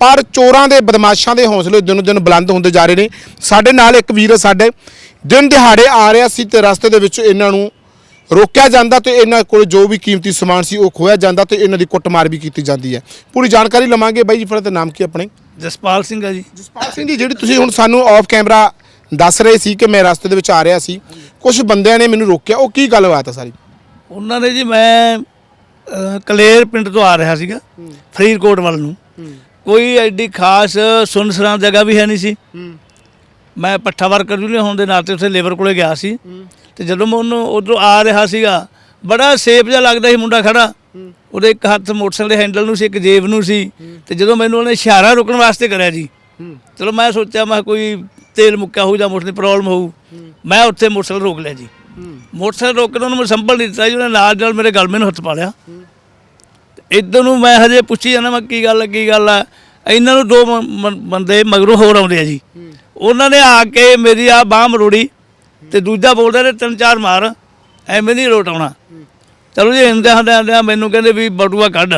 ਪਰ ਚੋਰਾਂ ਦੇ ਬਦਮਾਸ਼ਾਂ ਦੇ ਹੌਸਲੇ ਦਿਨੋਂ ਦਿਨ ਬੁਲੰਦ ਹੁੰਦੇ ਜਾ ਰਹੇ ਨੇ। ਸਾਡੇ ਨਾਲ ਇੱਕ ਵੀਰ ਹੈ ਸਾਡੇ ਦਿਨ ਦਿਹਾੜੇ ਆ ਰਿਹਾ ਸੀ ਤੇ ਰਸਤੇ ਦੇ ਵਿੱਚ ਇਹਨਾਂ ਨੂੰ ਰੋਕਿਆ ਜਾਂਦਾ ਤੇ ਇਹਨਾਂ ਕੋਲ ਜੋ ਵੀ ਕੀਮਤੀ ਸਮਾਨ ਸੀ ਉਹ ਖੋਇਆ ਜਾਂਦਾ ਤੇ ਇਹਨਾਂ ਦੀ ਕੁੱਟਮਾਰ ਵੀ ਕੀਤੀ ਜਾਂਦੀ ਹੈ। ਪੂਰੀ ਜਾਣਕਾਰੀ ਲਵਾਂਗੇ ਬਾਈ ਜੀ ਫਿਰ ਤੇ ਨਾਮ ਕੀ ਆਪਣੇ? ਜਸਪਾਲ ਸਿੰਘ ਆ ਜੀ। ਜਸਪਾਲ ਸਿੰਘ ਜੀ ਜਿਹੜੀ ਤੁਸੀਂ ਹੁਣ ਸਾਨੂੰ ਆਫ ਕੈਮਰਾ ਦੱਸ ਰਹੇ ਸੀ ਕਿ ਮੈਂ ਰਸਤੇ ਦੇ ਵਿੱਚ ਆ ਰਿਹਾ ਸੀ ਕੁਝ ਬੰਦਿਆਂ ਨੇ ਮੈਨੂੰ ਰੋਕਿਆ ਉਹ ਕੀ ਗੱਲਬਾਤ ਹੈ ਸਾਰੀ? ਉਹਨਾਂ ਨੇ ਜੀ ਮੈਂ ਕਲੇਰ ਪਿੰਡ ਤੋਂ ਆ ਰਿਹਾ ਸੀਗਾ ਫਰੀਦਕੋਟ ਵੱਲ ਨੂੰ। ਕੋਈ ਐਡੀ ਖਾਸ ਸੁਨਸਰਾਂ ਜਗ੍ਹਾ ਵੀ ਹੈ ਨਹੀਂ ਸੀ। ਮੈਂ ਪੱਠਾ ਵਰਕਰ ਯੂਨੀਅਨ ਹੋਣ ਦੇ ਨਾਤੇ ਉੱਥੇ ਲੇਬਰ ਕੋਲੇ ਗਿਆ ਸੀ। ਤੇ ਜਦੋਂ ਮੈਂ ਉਹਨੂੰ ਉਧਰੋਂ ਆ ਰਿਹਾ ਸੀਗਾ ਬੜਾ ਸੇਫ ਜਿਹਾ ਲੱਗਦਾ ਸੀ ਮੁੰਡਾ ਖੜਾ। ਉਹਦੇ ਇੱਕ ਹੱਥ ਮੋਟਰਸਾਈਕਲ ਦੇ ਹੈਂਡਲ ਨੂੰ ਸੀ ਇੱਕ ਜੇਬ ਨੂੰ ਸੀ। ਤੇ ਜਦੋਂ ਮੈਨੂੰ ਉਹਨੇ ਇਸ਼ਾਰਾ ਰੁਕਣ ਵਾਸਤੇ ਕਰਿਆ ਜੀ ਚਲੋ ਮੈਂ ਸੋਚਿਆ ਮੈਂ ਕੋਈ ਤੇਲ ਮੁੱਕਿਆ ਹੋਊ ਜਾਂ ਮੋਟਰ ਦੀ ਪ੍ਰੋਬਲਮ ਹੋਊ ਮੈਂ ਉੱਥੇ ਮੋਟਰਸਾਈਕਲ ਰੋਕ ਲਿਆ ਜੀ। ਮੋਟਰਸਾਈਕਲ ਰੋਕ ਕੇ ਉਹਨੂੰ ਮੈਂ ਸੰਭਲ ਨਹੀਂ ਦਿੱਤਾ ਜੀ ਉਹਨੇ ਨਾਲ ਨਾਲ ਮੇਰੇ ਗਲਮੇ ਨੂੰ ਹੱਥ ਪਾ ਲਿਆ। ਇਧਰ ਨੂੰ ਮੈਂ ਹਜੇ ਪੁੱਛੀ ਜਾਂਦਾ, ਮੈਂ ਕੀ ਗੱਲ ਕੀ ਗੱਲ ਆ? ਇਹਨਾਂ ਨੂੰ ਦੋ ਮ- ਬੰਦੇ ਮਗਰੋਂ ਹੋਰ ਆਉਂਦੇ ਆ ਜੀ। ਉਹਨਾਂ ਨੇ ਆ ਕੇ ਮੇਰੀ ਆ ਬਾਹ ਮਰੋੜੀ ਤੇ ਦੂਜਾ ਬੋਲਦਾ ਨੇ ਤਿੰਨ ਚਾਰ ਮਾਰ, ਐਵੇਂ ਨਹੀਂ ਰੋਟ ਆਉਣਾ। ਚਲੋ ਜੀ ਹੁੰਦੇ ਹੁੰਦੇ ਹੁੰਦੇ ਮੈਨੂੰ ਕਹਿੰਦੇ ਵੀ ਬਟੂਆ ਕੱਢ।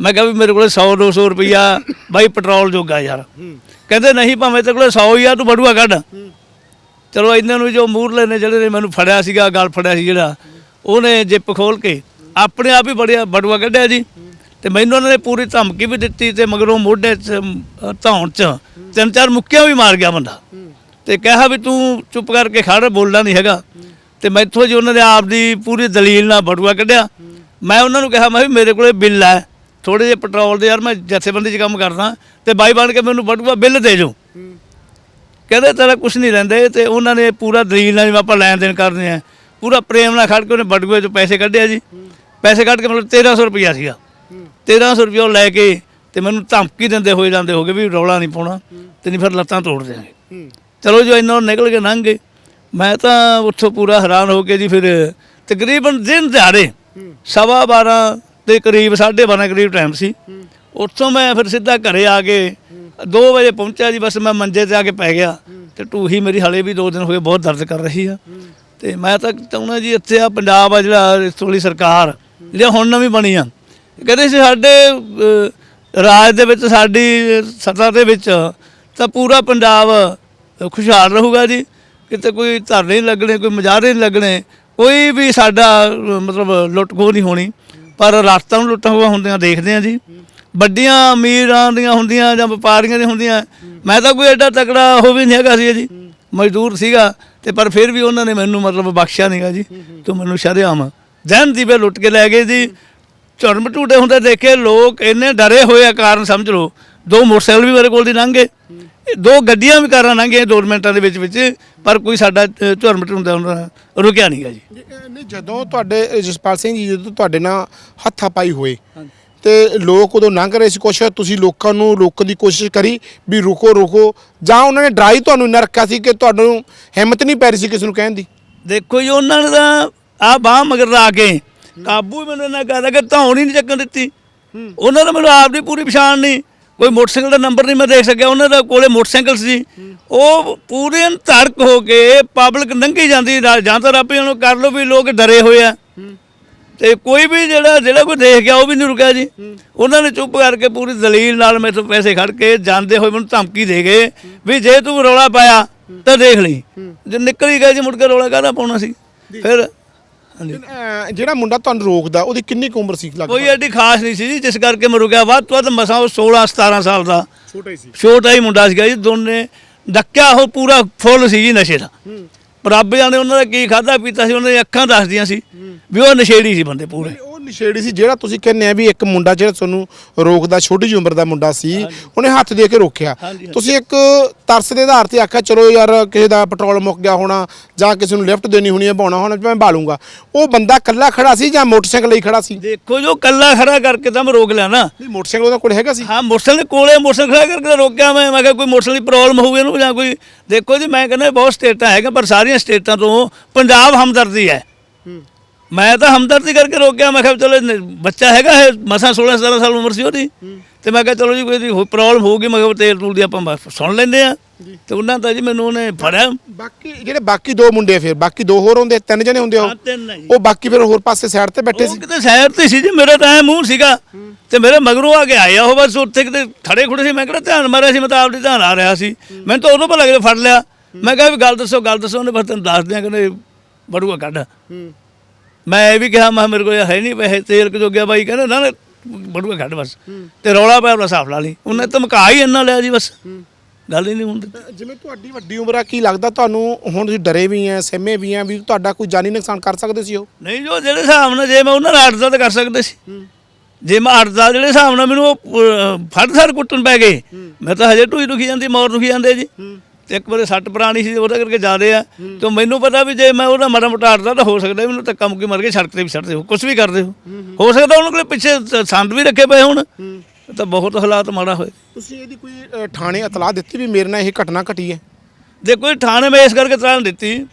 ਮੈਂ ਕਿਹਾ ਵੀ ਮੇਰੇ ਕੋਲੇ 100 200 ਰੁਪਈਆ, ਬਾਈ ਪੈਟਰੋਲ ਜੋਗਾ ਯਾਰ। ਕਹਿੰਦੇ, ਨਹੀਂ ਭਾਵੇਂ ਤੇਰੇ ਕੋਲੇ 100 ਹੀ ਆ, ਤੂੰ ਬਟੂਆ ਕੱਢ। ਚਲੋ ਇਹਨਾਂ ਨੂੰ ਜੋ ਮੂਰਲੇ ਨੇ ਜਿਹੜੇ ਨੇ ਮੈਨੂੰ ਫੜਿਆ ਸੀਗਾ ਗੱਲ ਫੜਿਆ ਸੀ ਜਿਹੜਾ, ਉਹਨੇ ਜਿੱਪ ਖੋਲ ਕੇ ਆਪਣੇ ਆਪ ਹੀ ਬੜਿਆ ਬਟੂਆ ਕੱਢਿਆ ਜੀ। ਤੇ ਮੈਨੂੰ ਉਹਨਾਂ ਨੇ ਪੂਰੀ ਧਮਕੀ ਵੀ ਦਿੱਤੀ ਤੇ ਮਗਰੋਂ ਮੋਢੇ 'ਚ ਧੌਣ 'ਚ ਤਿੰਨ ਚਾਰ ਮੁੱਕੀਆਂ ਵੀ ਮਾਰ ਗਿਆ ਬੰਦਾ ਤੇ ਕਿਹਾ ਵੀ ਤੂੰ ਚੁੱਪ ਕਰਕੇ ਖੜ, ਬੋਲਣਾ ਨਹੀਂ ਹੈਗਾ। ਤੇ ਮੈਥੋਂ ਜੀ ਉਹਨਾਂ ਨੇ ਆਪ ਦੀ ਪੂਰੀ ਦਲੀਲ ਨਾਲ ਬਟੂਆ ਕੱਢਿਆ। ਮੈਂ ਉਹਨਾਂ ਨੂੰ ਕਿਹਾ, ਮੈਂ ਵੀ ਮੇਰੇ ਕੋਲੇ ਬਿੱਲ ਹੈ। ਥੋੜੇ ਜਿਹੇ ਪੈਟਰੋਲ ਦੇ ਯਾਰ, ਮੈਂ ਜਥੇਬੰਦੀ 'ਚ ਕੰਮ ਕਰਦਾ। ਤੇ ਬਾਈ ਬਣ ਕੇ ਮੈਨੂੰ ਬਟੂਆ ਬਿੱਲ ਦੇ ਜੋ ਕਹਿੰਦੇ, ਤੇਰਾ ਕੁਝ ਨਹੀਂ ਰਹਿੰਦੇ। ਤੇ ਉਹਨਾਂ ਨੇ ਪੂਰਾ ਦਲੀਲ ਨਾਲ ਜਿਵੇਂ ਆਪਾਂ ਲੈਣ ਦੇਣ ਕਰਦੇ ਆ। ਪੂਰਾ ਪ੍ਰੇਮ ਨਾਲ ਖੜ ਕੇ ਉਹਨੇ ਬਟੂਏ ਚੋਂ ਪੈਸੇ ਕੱਢਿਆ ਜੀ। ਪੈਸੇ ਕੱਢ ਕੇ ਮਤਲਬ 1300 ਰੁਪਇਆ ਸੀਗਾ। 1300 ਰੁਪਇਆ ਉਹ ਲੈ ਕੇ ਤੇ ਮੈਨੂੰ ਧਮਕੀ ਦਿੰਦੇ ਹੋਏ ਜਾਂਦੇ ਹੋਗੇ ਵੀ ਰੌਲਾ ਨਹੀਂ ਪਾਉਣਾ ਤੇ ਨਹੀਂ ਫਿਰ ਲੱਤਾਂ ਤੋੜ ਦੇਣਗੇ ਚਲੋ ਜੋ, ਇੰਨਾ ਨਿਕਲ ਕੇ ਲੰਘ ਗਏ। ਮੈਂ ਤਾਂ ਉੱਥੋਂ ਪੂਰਾ ਹੈਰਾਨ ਹੋ ਕੇ ਜੀ ਫਿਰ ਤਕਰੀਬਨ ਦਿਨ ਦਿਹਾੜੇ ਸਵਾ 12 ਦੇ ਕਰੀਬ 12:30 ਕਰੀਬ ਟਾਈਮ ਸੀ। ਉੱਥੋਂ ਮੈਂ ਫਿਰ ਸਿੱਧਾ ਘਰੇ ਆ ਕੇ 2 ਵਜੇ ਪਹੁੰਚਿਆ ਜੀ, ਬਸ ਮੈਂ ਮੰਜੇ ਤੇ ਆ ਕੇ ਪੈ ਗਿਆ ਤੇ ਟੂਹੀ ਮੇਰੀ ਹਲੇ ਵੀ 2 ਦਿਨ ਹੋਏ ਬਹੁਤ ਦਰਦ ਕਰ ਰਹੀ ਆ। ਤੇ ਮੈਂ ਤਾਂ ਚਾਹੁੰਦਾ ਜੀ ਇੱਥੇ ਆ ਪੰਜਾਬ ਆ ਜਿਹੜਾ ਇਸ ਵਾਲੀ ਸਰਕਾਰ ਜਿਹੜੀ ਹੁਣ ਨਵੀਂ ਬਣੀ ਆ ਕਹਿੰਦੇ ਸੀ ਸਾਡੇ ਰਾਜ ਦੇ ਵਿੱਚ, ਸਾਡੀ ਸੱਤਾ ਦੇ ਵਿੱਚ ਤਾਂ ਪੂਰਾ ਪੰਜਾਬ ਖੁਸ਼ਹਾਲ ਰਹੂਗਾ ਜੀ। ਕਿਤੇ ਕੋਈ ਧਰਨੇ ਨਹੀਂ ਲੱਗਣੇ, ਕੋਈ ਮਜਾਰੇ ਨਹੀਂ ਲੱਗਣੇ, ਕੋਈ ਵੀ ਸਾਡਾ, ਮਤਲਬ ਲੁੱਟ ਖੋਹ ਨਹੀਂ ਹੋਣੀ। ਪਰ ਰਾਤਾਂ ਨੂੰ ਲੁੱਟਾਂ ਹੋਆ ਹੁੰਦੀਆਂ, ਦੇਖਦੇ ਆ ਜੀ। ਵੱਡੀਆਂ ਅਮੀਰਾਂ ਦੀਆਂ ਹੁੰਦੀਆਂ ਜਾਂ ਵਪਾਰੀਆਂ ਦੀਆਂ ਹੁੰਦੀਆਂ, ਮੈਂ ਤਾਂ ਕੋਈ ਐਡਾ ਤਕੜਾ ਉਹ ਵੀ ਨਹੀਂ ਹੈਗਾ ਸੀ ਜੀ। ਮਜ਼ਦੂਰ ਸੀਗਾ। ਤੇ ਪਰ ਫਿਰ ਵੀ ਉਹਨਾਂ ਨੇ ਮੈਨੂੰ ਮਤਲਬ ਬਖਸ਼ਿਆ ਨਹੀਂਗਾ ਜੀ ਤੂੰ ਮੈਨੂੰ ਸ਼ਰੇਆਮ। ਜਨ ਦੀਵੇ ਲੁੱਟ ਕੇ ਲੈ ਗਏ ਜੀ। ਝੁਰਮ ਟੂਟੇ ਹੁੰਦੇ ਦੇਖੇ ਲੋਕ ਇੰਨੇ ਡਰੇ ਹੋਏ ਆ ਕਾਰਨ ਸਮਝ ਲਓ। ਦੋ ਮੋਟਰਸਾਈਕਲ ਵੀ ਮੇਰੇ ਕੋਲ ਦੀ ਲੰਘ। ਗਏ ਦੋ ਗੱਡੀਆਂ ਵੀ ਕਾਰਾਂ ਲੰਘੀਆਂ ਦੋ ਮਿੰਟਾਂ ਦੇ ਵਿੱਚ ਵਿੱਚ ਪਰ ਕੋਈ ਸਾਡਾ ਝੁਰਮ ਟੂਟਾ ਉਹਨਾਂ ਰੁਕਿਆ ਨਹੀਂਗਾ ਜੀ। ਨਹੀਂ ਜਦੋਂ ਤੁਹਾਡੇ ਜਸਪਾਲ ਸਿੰਘ ਜੀ ਜਦੋਂ ਤੁਹਾਡੇ ਨਾਲ ਹੱਥਾਂ ਪਾਈ ਹੋਏ ਤੇ ਲੋਕ ਉਦੋਂ ਲੰਘ ਰਹੇ ਸੀ ਕੁਛ, ਤੁਸੀਂ ਲੋਕਾਂ ਨੂੰ ਰੋਕਣ ਦੀ ਕੋਸ਼ਿਸ਼ ਕਰੀ ਵੀ ਰੁਕੋ ਰੁਕੋ। ਜਾਂ ਉਹਨਾਂ ਨੇ ਡਰਾਈ ਤੁਹਾਨੂੰ ਇੰਨਾ ਰੱਖਿਆ ਸੀ ਕਿ ਤੁਹਾਨੂੰ ਹਿੰਮਤ ਨਹੀਂ ਪੈ ਰਹੀ ਸੀ ਕਿਸੇ ਨੂੰ ਕਹਿਣ ਦੀ? ਦੇਖੋ ਜੀ, ਉਹਨਾਂ ਨੇ ਤਾਂ ਆ ਬਾਹ ਮਗਰ ਲਾ ਕੇ ਕਾਬੂ ਹੀ ਮੈਨੂੰ ਨਾ ਕਰਦਾ ਕਿ ਧੌਣ ਹੀ ਨਹੀਂ ਚੱਕਣ ਦਿੱਤੀ। ਉਹਨਾਂ ਦਾ ਮੈਨੂੰ ਆਪ ਦੀ ਪੂਰੀ ਪਛਾਣ ਨਹੀਂ। ਕੋਈ ਮੋਟਰਸਾਈਕਲ ਦਾ ਨੰਬਰ ਨਹੀਂ ਮੈਂ ਦੇਖ ਸਕਿਆ। ਉਹਨਾਂ ਦਾ ਕੋਲੇ ਮੋਟਰਸਾਈਕਲ ਸੀ। ਉਹ ਪੂਰੇ ਧੜਕ ਹੋ ਕੇ ਪਬਲਿਕ ਲੰਘੀ ਜਾਂਦੀ ਜਾਂ ਤਾਂ ਰੱਬ ਨੂੰ ਕਰ ਲੋ ਵੀ ਲੋਕ ਡਰੇ ਹੋਏ ਆ। ਤੇ ਕੋਈ ਵੀ ਜਿਹੜਾ ਜਿਹੜਾ ਕੋਈ ਦੇਖ ਗਿਆ ਉਹ ਵੀ ਨਹੀਂ ਰੁਕਿਆ ਜੀ। ਉਹਨਾਂ ਨੇ ਚੁੱਪ ਕਰਕੇ ਪੂਰੀ ਦਲੀਲ ਨਾਲ ਤੋਂ ਪੈਸੇ ਖੜ ਕੇ ਜਾਂਦੇ ਹੋਏ ਮੈਨੂੰ ਧਮਕੀ ਦੇ ਗਏ ਵੀ ਜੇ ਤੂੰ ਰੌਲਾ ਪਾਇਆ ਤਾਂ ਦੇਖ ਲਈ। ਜੇ ਨਿਕਲ ਹੀ ਗਿਆ ਜੀ ਮੁੜ ਕੇ ਰੌਲਾ ਕਾਹਦਾ ਪਾਉਣਾ ਸੀ? ਫਿਰ ਜਿਹੜਾ ਮੁੰਡਾ ਤੁਹਾਨੂੰ ਰੋਕਦਾ ਉਹਦੀ ਕਿੰਨੀ ਕੁ ਉਮਰ ਸੀ ਕੋਈ ਐਡੀ ਖਾਸ ਨਹੀਂ ਸੀ ਜੀ ਜਿਸ ਕਰਕੇ ਮੈਂ ਰੁਕਿਆ। ਵੱਧ ਤੋਂ ਵੱਧ ਮਸਾਂ ਉਹ 16 17 ਸਾਲ ਦਾ। ਛੋਟਾ ਹੀ ਸੀ। ਛੋਟਾ ਹੀ ਮੁੰਡਾ ਸੀਗਾ ਜੀ ਦੋਨੇ ਡੱਕਿਆ ਉਹ ਪੂਰਾ ਫੁੱਲ ਸੀ ਜੀ ਨਸ਼ੇ ਦਾ। ਰੱਬ ਜਾਣੇ ਉਹਨਾਂ ਦਾ ਕੀ ਖਾਦਾ ਪੀਤਾ ਸੀ, ਉਹਨਾਂ ਦੀਆਂ ਅੱਖਾਂ ਦੱਸਦੀਆਂ ਸੀ ਵੀ ਉਹ ਨਸ਼ੇੜੀ ਸੀ ਬੰਦੇ ਪੂਰੇ। ਨਸ਼ੇੜੀ ਸੀ ਜਿਹੜਾ ਤੁਸੀਂ ਕਹਿੰਦੇ ਆ ਵੀ ਇੱਕ ਮੁੰਡਾ ਜਿਹੜਾ ਤੁਹਾਨੂੰ ਰੋਕਦਾ ਛੋਟੀ ਜਿਹੀ ਉਮਰ ਦਾ ਮੁੰਡਾ ਸੀ ਉਹਨੇ ਹੱਥ ਦੇ ਕੇ ਰੋਕਿਆ। ਤੁਸੀਂ ਇੱਕ ਤਰਸ ਦੇ ਆਧਾਰ ਤੇ ਆਖਿਆ ਚਲੋ ਯਾਰ ਕਿਸੇ ਦਾ ਪੈਟਰੋਲ ਮੁੱਕ ਗਿਆ ਹੋਣਾ ਜਾਂ ਕਿਸੇ ਨੂੰ ਲਿਫਟ ਦੇਣੀ ਹੋਣੀ ਹੈ ਬਾਉਣਾ ਹੋਣਾ ਮੈਂ ਬਾਲੂੰਗਾ ਉਹ ਬੰਦਾ ਇਕੱਲਾ ਖੜਾ ਸੀ ਜਾਂ ਮੋਟਰਸਾਈਕਲ ਲਈ ਖੜਾ ਸੀ? ਦੇਖੋ ਜੋ ਕੱਲਾ ਖੜਾ ਕਰਕੇ ਤਾਂ ਮੈਂ ਰੋਕ ਲਿਆ ਨਾ। ਨਹੀਂ ਮੋਟਰਸਾਈਕਲ ਉਹਦਾ ਕੋਲ ਹੈਗਾ ਸੀ? ਹਾਂ ਮੋਟਰਸਾਈਕਲ ਦੇ ਕੋਲੇ ਮੋਟਰਸਾਈਕਲ ਖੜਾ ਕਰਕੇ ਰੋਕਿਆ ਮੈਂ। ਮੈਂ ਕਿਹਾ ਕੋਈ ਮੋਟਰਸਾਈਕਲ ਦੀ ਪ੍ਰੋਬਲਮ ਹੋਊ ਇਹਨੂੰ ਜਾਂ ਕੋਈ ਦੇਖੋ ਜੀ ਮੈਂ ਕਹਿੰਦਾ ਬਹੁਤ ਸਟੇਟਾਂ ਹੈਗਾ ਪਰ ਸਾਰੀਆਂ ਸਟੇਟਾਂ ਤੋਂ ਪੰਜਾਬ ਹਮਦਰਦੀ ਹੈ। ਮੈਂ ਤਾਂ ਹਮਦਰਦੀ ਕਰਕੇ ਰੋਕਿਆ ਮੈਂ ਕਿਹਾ ਚਲੋ ਨ- ਬੱਚਾ ਹੈਗਾ ਹੈ ਮਸਾਂ 16 17 ਸਾਲ ਉਮਰ ਸੀ ਉਹਦੀ। ਤੇ ਮੈਂ ਕਿਹਾ ਚਲੋ ਜੀ ਕੋਈ ਪ੍ਰੋਬਲਮ ਹੋਊਗੀ ਮੈਂ ਕਿਹਾ ਤੇਲ ਤੂਲ ਦੀ ਆਪਾਂ ਬਸ ਸੁਣ ਲੈਂਦੇ ਆ ਤੇ ਉਹਨਾਂ ਤਾਂ ਜੀ ਮੈਨੂੰ ਉਹਨੇ ਫੜਿਆ। ਬਾਕੀ ਜਿਹੜੇ ਬਾਕੀ ਦੋ ਮੁੰਡੇ ਫਿਰ ਬਾਕੀ ਦੋ ਹੋਰ ਹੁੰਦੇ ਤਿੰਨ ਜਣੇ ਹੁੰਦੇ ਉਹ? ਉਹ ਬਾਕੀ ਫਿਰ ਹੋਰ ਪਾਸੇ ਸਾਈਡ ਤੇ ਬੈਠੇ ਉਹ ਸੀ? ਕਿਤੇ ਸਾਈਡ ਤੇ ਸੀ ਜੀ ਮੇਰੇ ਤਾਂ ਐ ਮੂੰਹ ਸੀਗਾ। ਤੇ ਮੇਰੇ ਮਗਰੋਂ ਆ ਕੇ ਆਏ ਆ ਉਹ ਬਸ ਉੱਥੇ ਕਿਤੇ ਖੜੇ ਖੁੜੇ ਸੀ ਮੈਂ ਕਿਹੜਾ ਧਿਆਨ ਮਾਰਿਆ ਸੀ ਮੈਂ ਤਾਂ ਆਪਦੇ ਧਿਆਨ ਆ ਰਿਹਾ ਸੀ। ਮੈਨੂੰ ਤਾਂ ਉਦੋਂ ਪਤਾ ਲੱਗਿਆ ਫੜ ਲਿਆ। ਮੈਂ ਕਿਹਾ ਵੀ ਗੱਲ ਦੱਸੋ ਗੱਲ ਦੱਸੋ ਉਹਨੇ ਬਸ ਤੈਨੂੰ ਦੱਸ ਦਿਆਂ ਕਹਿੰਦੇ ਬੜੂਆ ਕੱਢ। ਮੈਂ ਇਹ ਵੀ ਕਿਹਾ ਮੈਂ ਮੇਰੇ ਕੋਲ ਹੈ ਨਹੀਂ ਪੈਸੇ ਤੇਲ ਕਿਦੋਂ ਗਿਆ ਬਾਈ ਕਹਿੰਦਾ ਨਾ ਨਾ ਬੜੂਆ ਕੱਢ ਬਸ। ਤੇ ਰੌਲਾ ਪਿਆ ਉਹਦਾ ਸਾਫ਼ ਲਾ ਲਈ। ਉਹਨੇ ਧਮਕਾ ਹੀ ਇੰਨਾ ਲਿਆ ਜੀ ਬਸ। ਗੱਲ ਹੀ ਨਹੀਂ ਹੁੰਦੀ ਜਿਵੇਂ ਤੁਹਾਡੀ ਵੱਡੀ ਉਮਰ ਆ ਕੀ ਲੱਗਦਾ ਤੁਹਾਨੂੰ ਹੁਣ ਤੁਸੀਂ ਡਰੇ ਵੀ ਆ ਸਹਿਮੇ ਵੀ ਆ ਵੀ ਤੁਹਾਡਾ ਕੋਈ ਜਾਨੀ ਨੁਕਸਾਨ ਕਰ ਸਕਦੇ ਸੀ ਉਹ? ਨਹੀਂ ਜੋ ਜਿਹੜੇ ਹਿਸਾਬ ਨਾਲ ਜੇ ਮੈਂ ਉਹਨਾਂ ਨਾਲ ਅੜਦਾ ਤਾਂ ਕਰ ਸਕਦੇ ਸੀ। ਜੇ ਮੈਂ ਅੜਦਾ ਜਿਹੜੇ ਹਿਸਾਬ ਨਾਲ ਮੈਨੂੰ ਉਹ ਫੜ ਸਰ ਕੁੱਟਣ ਪੈ ਗਏ ਮੈਂ ਤਾਂ ਹਜੇ ਢੂਈ ਦੁਖੀ ਜਾਂਦੀ ਮੌਰ ਦੁਖੀ ਜਾਂਦੇ ਜੀ। ਇੱਕ ਵਾਰੇ ਸੱਟ ਪੁਰਾਣੀ ਸੀ ਉਹਦਾ ਕਰਕੇ ਜ਼ਿਆਦੇ ਆ। ਤੇ ਮੈਨੂੰ ਪਤਾ ਵੀ ਜੇ ਮੈਂ ਉਹਦਾ ਮਾੜਾ ਮੋਟਾ ਅੜਦਾ ਤਾਂ ਹੋ ਸਕਦਾ ਮੈਨੂੰ ਤਾਂ ਕੰਮ ਕੀ ਮਰ ਕੇ ਸੜਕ ਤੇ ਵੀ ਛੱਡਦੇ ਹੋ ਕੁਝ ਵੀ ਕਰਦੇ ਹੋ। ਹੋ ਸਕਦਾ ਉਹਨਾਂ ਕੋਲੇ ਪਿੱਛੇ ਸੰਦ ਵੀ ਰੱਖੇ ਪਏ ਹੁਣ। ਤਾਂ ਬਹੁਤ ਹਾਲਾਤ ਮਾੜਾ ਹੋਏ। ਤੁਸੀਂ ਇਹਦੀ ਕੋਈ ਥਾਣੇ ਇਤਲਾਹ ਦਿੱਤੀ ਵੀ ਮੇਰੇ ਨਾਲ ਇਹ ਘਟਨਾ ਘਟੀ ਹੈ? ਦੇਖੋ ਜੀ ਥਾਣੇ ਮੈਂ ਇਸ ਕਰਕੇ ਤਲਾਹ ਦਿੱਤੀ।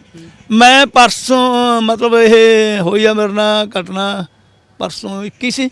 ਮੈਂ ਪਰਸੋਂ ਮਤਲਬ ਇਹ ਹੋਈ ਆ ਮੇਰੇ ਨਾਲ ਘਟਨਾ ਪਰਸੋਂ 21 ਸੀ।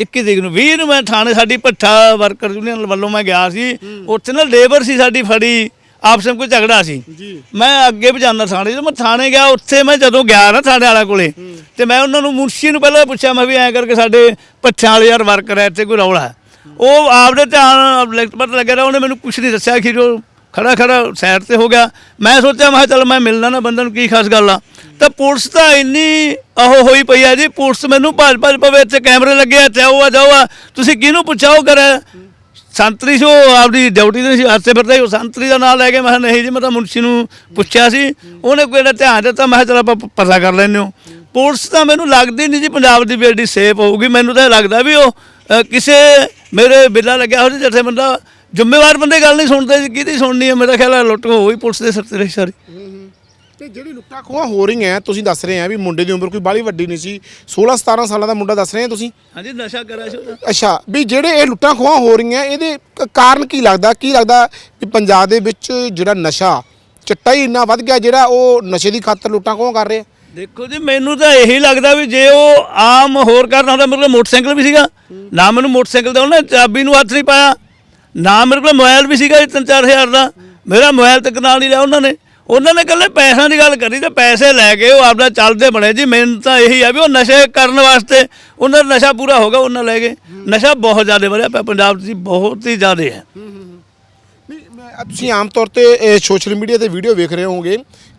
21 ਤਰੀਕ ਨੂੰ 20 ਨੂੰ ਮੈਂ ਥਾਣੇ ਸਾਡੀ ਭੱਠਾ ਵਰਕਰ ਯੂਨੀਅਨ ਵੱਲੋਂ ਮੈਂ ਗਿਆ ਸੀ। ਉੱਥੇ ਨਾ ਲੇਬਰ ਸੀ ਸਾਡੀ ਫੜੀ। ਆਪਸ ਵਿੱਚ ਕੋਈ ਝਗੜਾ ਸੀ। ਜੀ। ਮੈਂ ਅੱਗੇ ਵੀ ਜਾਂਦਾ ਥਾਣੇ ਜਦੋਂ ਮੈਂ ਥਾਣੇ ਗਿਆ ਉੱਥੇ ਮੈਂ ਜਦੋਂ ਗਿਆ ਨਾ ਥਾਣੇ ਵਾਲਾ ਕੋਲੇ ਤੇ ਮੈਂ ਉਹਨਾਂ ਨੂੰ ਮੁਨਸ਼ੀ ਨੂੰ ਪਹਿਲਾਂ ਪੁੱਛਿਆ ਮੈਂ ਵੀ ਐਂ ਕਰਕੇ ਸਾਡੇ ਭੱਠਿਆਂ ਵਾਲੇ ਯਾਰ ਵਰਕਰ ਹੈ ਇੱਥੇ ਕੋਈ ਰੌਲਾ ਉਹ ਆਪਦੇ ਧਿਆਨ ਪਤ ਲੱਗਿਆ ਰਿਹਾ ਉਹਨੇ ਮੈਨੂੰ ਕੁਝ ਨਹੀਂ ਦੱਸਿਆ ਕਿ ਜੋ ਖੜਾ ਖੜਾ ਸਾਈਡ ਤੇ ਹੋ ਗਿਆ। ਮੈਂ ਸੋਚਿਆ ਮੈਂ ਚੱਲ ਮੈਂ ਮਿਲਣਾ ਨਾ ਬੰਦੇ ਨੂੰ ਕੀ ਖਾਸ ਗੱਲ ਆ। ਤਾਂ ਪੁਲਿਸ ਤਾਂ ਇੰਨੀ ਉਹ ਹੋਈ ਪਈ ਆ ਜੀ ਪੁਲਿਸ ਮੈਨੂੰ ਭੱਜ ਭੱਜ ਪਵੇ ਇੱਥੇ ਕੈਮਰੇ ਲੱਗੇ ਆ ਚਾਹੋ ਆ ਜਾਓ ਆ। ਤੁਸੀਂ ਕਿਹਨੂੰ ਪੁੱਛਾਓ ਕਰੇ? ਸੰਤਰੀ ਸੀ ਉਹ ਆਪਦੀ ਡਿਊਟੀ ਤੇ ਸੀ ਹੱਥੇ ਫਿਰਦਾ ਸੀ ਉਹ ਸੰਤਰੀ ਦਾ ਨਾਮ ਲੈ ਕੇ ਮੈਂ ਕਿਹਾ ਨਹੀਂ ਜੀ ਮੈਂ ਤਾਂ ਮੁਨਸ਼ੀ ਨੂੰ ਪੁੱਛਿਆ ਸੀ। ਉਹਨੇ ਕੋਈ ਇਹਦਾ ਧਿਆਨ ਦਿੱਤਾ ਮੈਂ ਕਿਹਾ ਚਲ ਆਪਾਂ ਪਤਾ ਕਰ ਲੈਂਦੇ ਹਾਂ। ਪੁਲਿਸ ਤਾਂ ਮੈਨੂੰ ਲੱਗਦੀ ਨਹੀਂ ਜੀ ਪੰਜਾਬ ਦੀ ਵੀ ਐਡੀ ਸੇਫ ਹੋਊਗੀ। ਮੈਨੂੰ ਤਾਂ ਇਹ ਲੱਗਦਾ ਵੀ ਉਹ ਅ, ਕਿਸੇ ਮੇਰੇ ਬਿੱਲਾ ਲੱਗਿਆ ਹੋਇਆ ਜਿੱਥੇ ਬੰਦਾ ਜ਼ਿੰਮੇਵਾਰ ਬੰਦੇ ਗੱਲ ਨਹੀਂ ਸੁਣਦੇ ਜੀ ਕਿਹਦੀ ਸੁਣਨੀ ਹੈ? ਮੇਰਾ ਖਿਆਲ ਹੈ ਲੁੱਟ ਹੋਈ ਪੁਲਿਸ ਦੇ ਸਿਰ ਤੇ ਰਹੀ ਸਾਰੀ। ਤੇ ਜਿਹੜੀ ਲੁੱਟਾਂ ਖੋਹਾਂ ਹੋ ਰਹੀਆਂ ਤੁਸੀਂ ਦੱਸ ਰਹੇ ਆ ਵੀ ਮੁੰਡੇ ਦੀ ਉਮਰ ਕੋਈ ਬਾਲੀ ਵੱਡੀ ਨਹੀਂ ਸੀ। 16 17 ਸਾਲਾਂ ਦਾ ਮੁੰਡਾ ਦੱਸ ਰਹੇ ਆ ਤੁਸੀਂ? ਹਾਂਜੀ ਨਸ਼ਾ ਕਰਿਆ ਸੀ ਉਹਦਾ। ਅੱਛਾ ਵੀ ਜਿਹੜੇ ਇਹ ਲੁੱਟਾਂ ਖੋਹਾਂ ਹੋ ਰਹੀਆਂ ਇਹਦੇ ਕ- ਕਾਰਨ ਕੀ ਲੱਗਦਾ? ਕੀ ਲੱਗਦਾ ਵੀ ਪੰਜਾਬ ਦੇ ਵਿੱਚ ਜਿਹੜਾ ਨਸ਼ਾ ਚਿੱਟਾ ਹੀ ਇੰਨਾ ਵੱਧ ਗਿਆ ਜਿਹੜਾ ਉਹ ਨਸ਼ੇ ਦੀ ਖਾਤਰ ਲੁੱਟਾਂ ਖੋਹਾਂ ਕਰ ਰਹੇ? ਆ ਦੇਖੋ ਜੀ ਮੈਨੂੰ ਤਾਂ ਇਹੀ ਲੱਗਦਾ ਵੀ ਜੇ ਉਹ ਆਮ ਹੋਰ ਕਰਨਾ ਹੁੰਦਾ ਮੇਰੇ ਕੋਲ ਮੋਟਰਸਾਈਕਲ ਵੀ ਸੀਗਾ ਨਾ ਮੈਨੂੰ ਮੋਟਰਸਾਈਕਲ ਦਾ ਉਹਨੇ ਚਾਬੀ ਨੂੰ ਹੱਥ ਨਹੀਂ ਪਾਇਆ ਨਾ ਮੇਰੇ ਕੋਲ ਮੋਬਾਈਲ ਵੀ ਸੀਗਾ 3-4000 ਦਾ। ਮੇਰਾ ਮੋਬਾਈਲ ਤੱਕ ਨਾਲ ਨਹੀਂ ਲਿਆ ਉਹਨਾਂ ਨੇ। ਉਹਨਾਂ ਨੇ ਇਕੱਲੇ ਪੈਸਿਆਂ ਦੀ ਗੱਲ ਕਰੀ ਤੇ ਪੈਸੇ ਲੈ ਕੇ ਉਹ ਆਪਦਾ ਚੱਲਦੇ ਬਣੇ। ਜੀ, ਮੈਨੂੰ ਤਾਂ ਇਹੀ ਆ ਵੀ ਉਹ ਨਸ਼ੇ ਕਰਨ ਵਾਸਤੇ ਉਹਨਾਂ ਦਾ ਨਸ਼ਾ ਪੂਰਾ ਹੋ ਗਿਆ, ਉਹਨਾਂ ਲੈ ਗਏ ਨਸ਼ਾ ਬਹੁਤ ਜ਼ਿਆਦਾ ਵਧਿਆ ਪਿਆ ਪੰਜਾਬ 'ਚ ਬਹੁਤ ਹੀ ਜ਼ਿਆਦਾ ਹੈ। ਨਹੀਂ ਤੁਸੀਂ ਆਮ ਤੌਰ ਤੇ ਸੋਸ਼ਲ ਮੀਡੀਆ ਤੇ ਵੀਡੀਓ ਵੇਖ ਰਹੇ ਹੋਵੋਗੇ।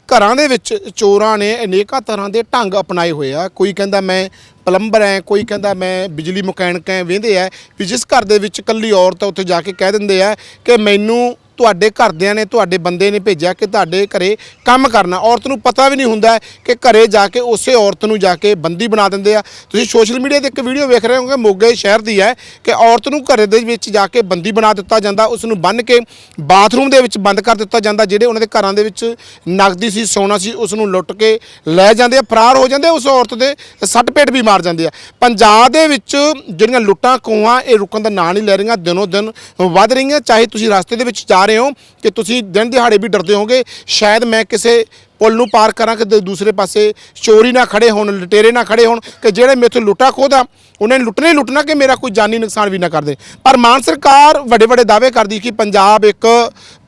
ਘਰਾਂ ਦੇ ਵਿੱਚ ਚੋਰਾਂ ਨੇ ਅਨੇਕਾਂ ਤਰ੍ਹਾਂ ਦੇ ਢੰਗ ਅਪਣਾਏ ਹੋਏ ਆ। ਕੋਈ ਕਹਿੰਦਾ ਮੈਂ ਪਲੰਬਰ ਐ, ਕੋਈ ਕਹਿੰਦਾ ਮੈਂ ਬਿਜਲੀ ਮਕੈਨਿਕ ਐ, ਵੇਂਦੇ ਆ ਵੀ ਜਿਸ ਘਰ ਦੇ ਵਿੱਚ ਇਕੱਲੀ ਔਰਤ ਆ, ਉੱਥੇ ਜਾ ਕੇ ਕਹਿ ਦਿੰਦੇ ਆ ਕਿ ਮੈਨੂੰ ਤੁਹਾਡੇ ਘਰਦਿਆਂ ਨੇ ਤੁਹਾਡੇ ਬੰਦੇ ਨੇ ਭੇਜਿਆ ਕਿ ਤੁਹਾਡੇ ਘਰੇ ਕੰਮ ਕਰਨਾ। ਔਰਤ ਨੂੰ ਪਤਾ ਵੀ ਨਹੀਂ ਹੁੰਦਾ ਕਿ ਘਰੇ ਜਾ ਕੇ ਉਸੇ ਔਰਤ ਨੂੰ ਜਾ ਕੇ ਬੰਦੀ ਬਣਾ ਦਿੰਦੇ ਆ। ਤੁਸੀਂ ਸੋਸ਼ਲ ਮੀਡੀਆ ਤੇ ਇੱਕ ਵੀਡੀਓ ਵੇਖ ਰਹੇ ਹੋਗੇ ਮੋਗੇ ਸ਼ਹਿਰ ਦੀ ਹੈ ਕਿ ਔਰਤ ਨੂੰ ਘਰੇ ਦੇ ਵਿੱਚ ਜਾ ਕੇ ਬੰਦੀ ਬਣਾ ਦਿੱਤਾ ਜਾਂਦਾ ਉਸ ਨੂੰ ਬੰਨ੍ਹ ਕੇ ਬਾਥਰੂਮ ਦੇ ਵਿੱਚ ਬੰਦ ਕਰ ਦਿੱਤਾ ਜਾਂਦਾ ਜਿਹੜੇ ਉਹਨਾਂ ਦੇ ਘਰਾਂ ਦੇ ਵਿੱਚ ਨਗਦੀ ਸੀ ਸੋਨਾ ਸੀ ਉਸ ਨੂੰ ਲੁੱਟ ਕੇ ਲੈ ਜਾਂਦੇ ਆ ਫਰਾਰ ਹੋ ਜਾਂਦੇ ਆ, ਉਸ ਔਰਤ ਦੇ ਸੱਟ ਪੇਟ ਵੀ ਮਾਰ ਜਾਂਦੇ ਆ। ਪੰਜਾਬ ਦੇ ਵਿੱਚ ਜਿਹੜੀਆਂ ਲੁੱਟਾਂ ਖੋਹਾਂ ਇਹ ਰੁਕਣ ਦਾ ਨਾਂ ਨਹੀਂ ਲੈ ਰਹੀਆਂ ਦਿਨੋ ਦਿਨ ਵੱਧ ਰਹੀਆਂ ਚਾਹੇ ਤੁਸੀਂ ਰਸਤੇ ਦੇ ਵਿੱਚ ਜਾ ਰਹੇ ਹੋ ਕਿ ਤੁਸੀਂ ਦਿਨ ਦਿਹਾੜੇ ਵੀ ਡਰਦੇ ਹੋਗੇ ਸ਼ਾਇਦ ਮੈਂ ਕਿਸੇ ਪੁਲ ਨੂੰ ਪਾਰ ਕਰਾਂ ਕਿ ਦੂਸਰੇ ਪਾਸੇ ਚੋਰੀ ਨਾ ਖੜੇ ਹੋਣ, ਲਟੇਰੇ ਨਾ ਖੜੇ ਹੋਣ ਕਿ ਜਿਹੜੇ ਮੇਥੋਂ ਲੁੱਟਾ ਖੋਦਾ ਉਹਨੇ ਲੁੱਟਣੇ ਲੁੱਟਣਾ ਕਿ ਮੇਰਾ ਕੋਈ ਜਾਨੀ ਨੁਕਸਾਨ ਵੀ ਨਾ ਕਰਦੇ ਪਰ ਮਾਨ ਸਰਕਾਰ ਵੱਡੇ ਵੱਡੇ ਦਾਅਵੇ ਕਰਦੀ ਕਿ ਪੰਜਾਬ ਇੱਕ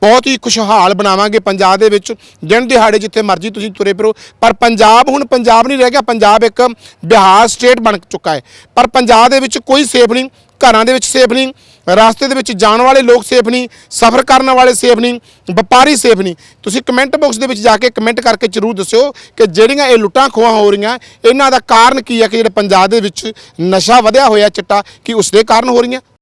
ਬਹੁਤ ਹੀ ਖੁਸ਼ਹਾਲ ਬਣਾਵਾਂਗੇ ਪੰਜਾਬ ਦੇ ਵਿੱਚ। ਦਿਨ ਦਿਹਾੜੇ ਜਿੱਥੇ ਮਰਜ਼ੀ ਤੁਸੀਂ ਤੁਰੇ ਫਿਰੋ। ਪਰ ਪੰਜਾਬ ਹੁਣ ਪੰਜਾਬ ਨਹੀਂ ਰਹਿ ਗਿਆ, ਪੰਜਾਬ ਇੱਕ ਬਿਹਾਰ ਸਟੇਟ ਬਣ ਚੁੱਕਾ ਹੈ। ਪਰ ਪੰਜਾਬ ਦੇ ਵਿੱਚ ਕੋਈ ਸੇਫ ਨਹੀਂ, ਘਰਾਂ ਦੇ ਵਿੱਚ ਸੇਫ ਨਹੀਂ ਰਸਤੇ ਦੇ ਵਿੱਚ ਜਾਣ ਵਾਲੇ ਲੋਕ ਸੇਫ ਨਹੀਂ, ਸਫ਼ਰ ਕਰਨ ਵਾਲੇ ਸੇਫ ਨਹੀਂ, ਵਪਾਰੀ ਸੇਫ ਨਹੀਂ। ਤੁਸੀਂ ਕਮੈਂਟ ਬਾਕਸ ਦੇ ਵਿੱਚ ਜਾ ਕੇ ਕਮੈਂਟ ਕਰਕੇ ਜਰੂਰ ਦੱਸਿਓ ਕਿ ਜਿਹੜੀਆਂ ਇਹ ਲੁੱਟਾਂ ਖੋਹਾਂ ਹੋ ਰਹੀਆਂ, ਇਹਨਾਂ ਦਾ ਕਾਰਨ ਕੀ ਹੈ ਕਿ ਜਿਹੜੇ ਪੰਜਾਬ ਦੇ ਵਿੱਚ ਨਸ਼ਾ ਵਧਿਆ ਹੋਇਆ, ਚਿੱਟਾ, ਕਿ ਉਸ ਦੇ ਕਾਰਨ ਹੋ ਰਹੀਆਂ?